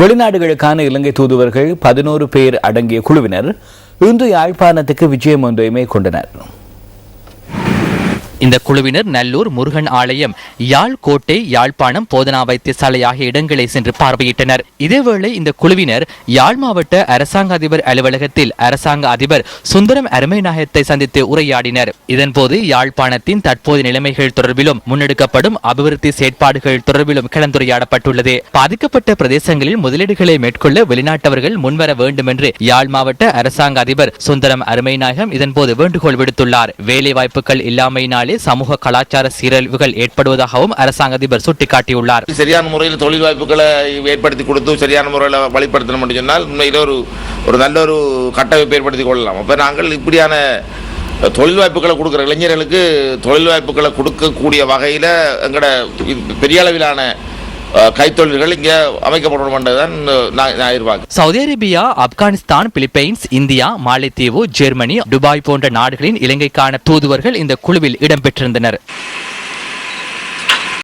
வெளிநாடுகளுக்கான இலங்கை தூதுவர்கள் பதினோரு பேர் அடங்கிய குழுவினர் இன்று யாழ்ப்பாணத்துக்கு விஜயம் ஒன்றை மேற்கொண்டனர். இந்த குழுவினர் நல்லூர் முருகன் ஆலயம் யாழ் கோட்டை யாழ்ப்பாணம் போதனா வைத்தியசாலை ஆகிய இடங்களை சென்று பார்வையிட்டனர். இதேவேளை இந்த குழுவினர் யாழ் மாவட்ட அரசாங்க அதிபர் அலுவலகத்தில் அரசாங்க அதிபர் சுந்தரம் அருமைநாயகத்தை சந்தித்து உரையாடினர். இதன்போது யாழ்ப்பாணத்தின் தற்போதைய நிலைமைகள் தொடர்பிலும் முன்னெடுக்கப்படும் அபிவிருத்தி செயற்பாடுகள் தொடர்பிலும் கலந்துரையாடப்பட்டுள்ளது. பாதிக்கப்பட்ட பிரதேசங்களில் முதலீடுகளை மேற்கொள்ள வெளிநாட்டவர்கள் முன்வர வேண்டும் என்று யாழ் மாவட்ட அரசாங்க அதிபர் சுந்தரம் அருமைநாயகம் இதன்போது வேண்டுகோள் விடுத்துள்ளார். வேலை வாய்ப்புகள் சமூக கலாச்சார சீரழிவுகள் ஏற்படுவதாகவும் அரசாங்க அதிபர் சுட்டிக்காட்டியுள்ளார். சரியான முறையில் தொழில் வாய்ப்புகளை ஏற்படுத்தி கொடுத்து சரியான முறையில் வழிப்படுத்தணும் சொன்னால் உண்மையிலே ஒரு ஒரு நல்ல ஒரு கட்டமைப்பு ஏற்படுத்தி கொள்ளலாம். அப்போ நாங்கள் இப்படியான தொழில் வாய்ப்புகளை கொடுக்குற இளைஞர்களுக்கு தொழில் வாய்ப்புகளை கொடுக்கக்கூடிய வகையில் எங்களோட பெரிய அளவிலான கைத்தொழில்கள் இங்கே அமைக்கப்படணும் என்றுதான் நான் எதிர்பார்க்கிறேன் Saudi Arabia Afghanistan Philippines India மாலைத்தீவு Germany Dubai போன்ற நாடுகளின் இலங்கைக்கான தூதுவர்கள் இந்த குழுவில் இடம்பெற்றிருந்தனர்.